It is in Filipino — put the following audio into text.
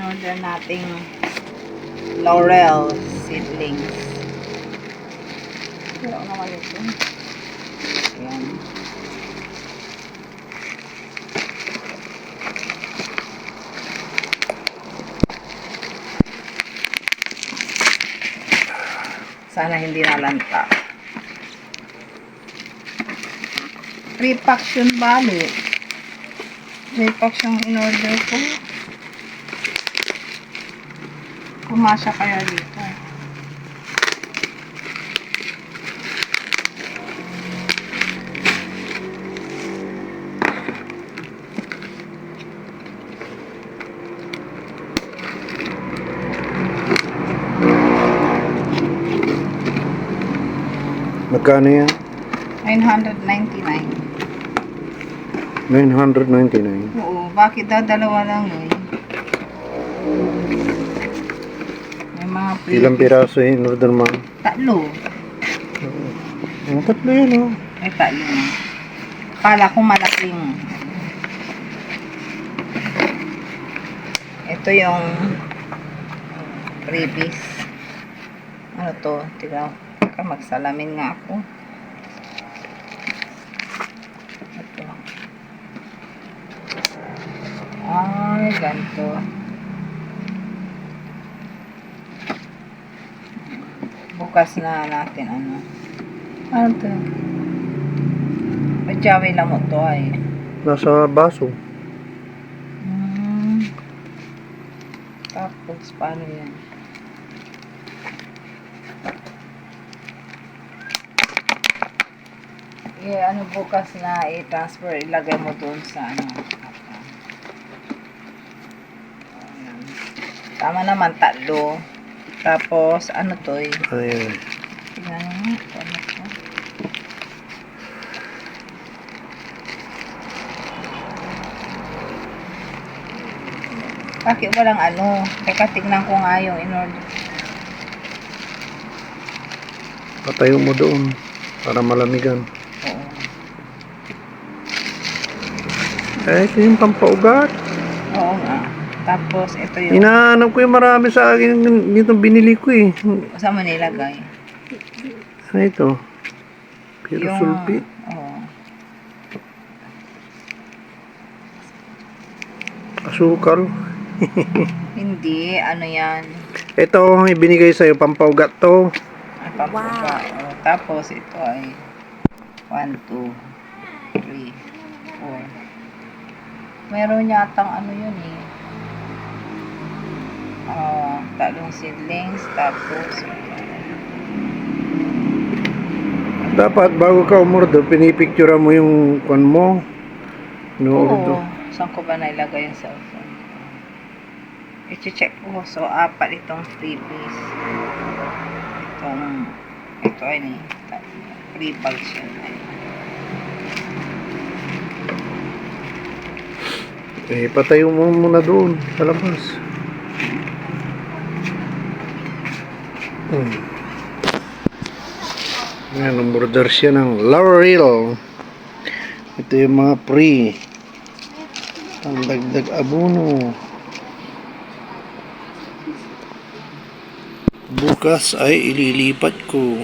in-order nating laurel seedlings. Pero naman ito. Ayan. Sana hindi nalanta. Yun bali. Three packs yung in-order ko. Pumasya kaya dito. Magkano yan? 999. 999. Oo, bakit dadalawa lang eh? Mga free. Ilang piraso yung order mo? Tatlo. Ang tatlo yan oh. May tatlo na. Kala ko malaking. Ito yung freebies. Ano to? Tignan. Teka, magsalamin nga ako. Ito. Ay, ganito. Bukas na natin ano. Ano to? Pajawi lang mo to ay. Nasa baso. Hmm. Tapos, paano yan? Eh, ano bukas na i-transfer, ilagay mo doon sa ano. Tama naman, tatlo. Tapos, ano to eh? Ano yan? Tingnan mo ano to? Bakit walang ano? Teka, tignan ko nga yung in-order. Patayo mo doon. Para malamigan. Oo. Eh, ito yung pampaugat. Oo nga. Tapos, ito yung... Inaanap ko yung marami sa akin dito binili ko eh. Saan mo nilagay? Ano ito? Pero sulpi. Oo. Asukal. Hindi, ano yan? Ito, ibinigay sa'yo, pampaugat to. Ay, pampanga. Oo. Tapos, ito ay 1, 2, 3, 4. Meron yatang ano yun eh. Talong seedlings, tapos Dapat bago ka umorder, pinipicture mo yung kwan mo. No, Oo. Saan ko ba nailagay yung cellphone? I-check ko. So, apat itong freebies. Itong, ito ay ni, free bags yun. Eh, patayo mo muna doon, sa labas. Hmm. Ayan, umorder siya ng Laurel. Ito yung mga pre. Ang dagdag abono. Bukas ay ililipat ko.